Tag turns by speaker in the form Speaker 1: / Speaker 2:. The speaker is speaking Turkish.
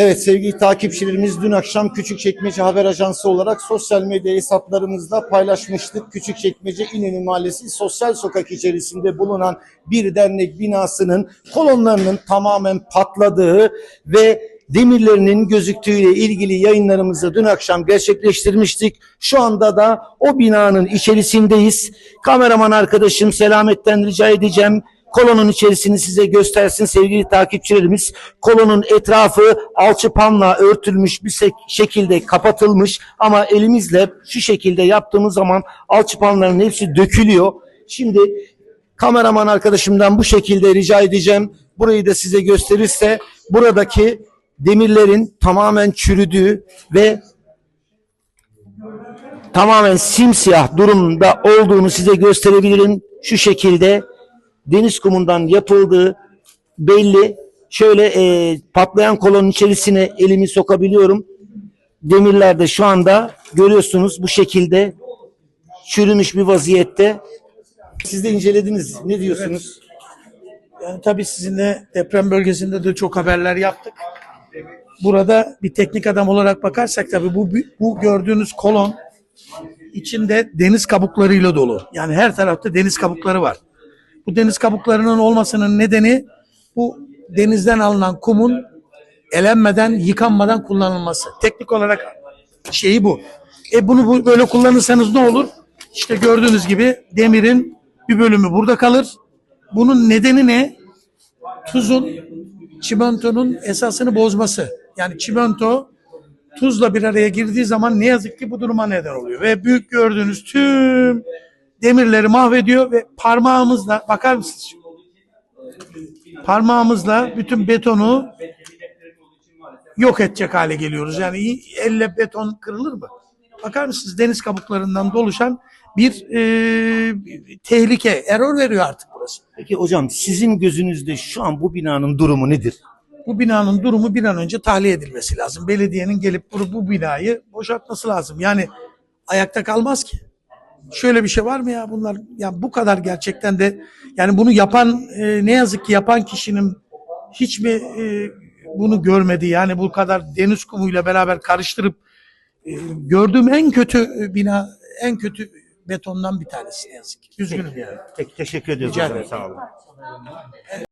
Speaker 1: Evet sevgili takipçilerimiz dün akşam Küçükçekmece Haber Ajansı olarak sosyal medya hesaplarımızda paylaşmıştık. Küçükçekmece İnönü Mahallesi sosyal sokak içerisinde bulunan bir dernek binasının kolonlarının tamamen patladığı ve demirlerinin gözüktüğüyle ilgili yayınlarımızı dün akşam gerçekleştirmiştik. Şu anda da o binanın içerisindeyiz. Kameraman arkadaşım Selamet'ten rica edeceğim. Kolonun içerisini size göstersin sevgili takipçilerimiz. Kolonun etrafı alçıpanla örtülmüş bir şekilde kapatılmış ama elimizle şu şekilde yaptığımız zaman alçıpanların hepsi dökülüyor. Şimdi kameraman arkadaşımdan bu şekilde rica edeceğim. Burayı da size gösterirse buradaki demirlerin tamamen çürüdüğü ve tamamen simsiyah durumda olduğunu size gösterebilirim. Şu şekilde deniz kumundan yapıldığı belli. Şöyle e, patlayan kolonun içerisine elimi sokabiliyorum. Demirler de şu anda görüyorsunuz bu şekilde çürümüş bir vaziyette. Siz de incelediniz. Ne diyorsunuz?
Speaker 2: Yani tabii sizinle deprem bölgesinde de çok haberler yaptık. Burada bir teknik adam olarak bakarsak tabii bu bu gördüğünüz kolon içinde deniz kabuklarıyla dolu. Yani her tarafta deniz kabukları var. Bu deniz kabuklarının olmasının nedeni bu denizden alınan kumun elenmeden, yıkanmadan kullanılması. Teknik olarak şeyi bu. E bunu bu- böyle kullanırsanız ne olur? İşte gördüğünüz gibi demirin bir bölümü burada kalır. Bunun nedeni ne? Tuzun çimentonun esasını bozması. Yani çimento tuzla bir araya girdiği zaman ne yazık ki bu duruma neden oluyor. Ve büyük gördüğünüz tüm demirleri mahvediyor ve parmağımızla bakar mısınız? şimdi? Parmağımızla bütün betonu yok edecek hale geliyoruz. Yani elle beton kırılır mı? Bakar mısınız deniz kabuklarından doluşan bir e, tehlike, error veriyor artık burası.
Speaker 1: Peki hocam sizin gözünüzde şu an bu binanın durumu nedir?
Speaker 2: Bu binanın durumu bir an önce tahliye edilmesi lazım. Belediyenin gelip bu, bu binayı boşaltması lazım. Yani ayakta kalmaz ki. Şöyle bir şey var mı ya bunlar? Ya bu kadar gerçekten de yani bunu yapan e, ne yazık ki yapan kişinin hiç mi e, bunu görmedi? Yani bu kadar deniz kumuyla beraber karıştırıp e, gördüğüm en kötü bina, en kötü betondan bir tanesi ne yazık ki. Üzgünüm yani.
Speaker 1: Peki teşekkür ediyorum.
Speaker 2: Rica
Speaker 1: hocam.
Speaker 2: ederim.
Speaker 1: Sağ olun.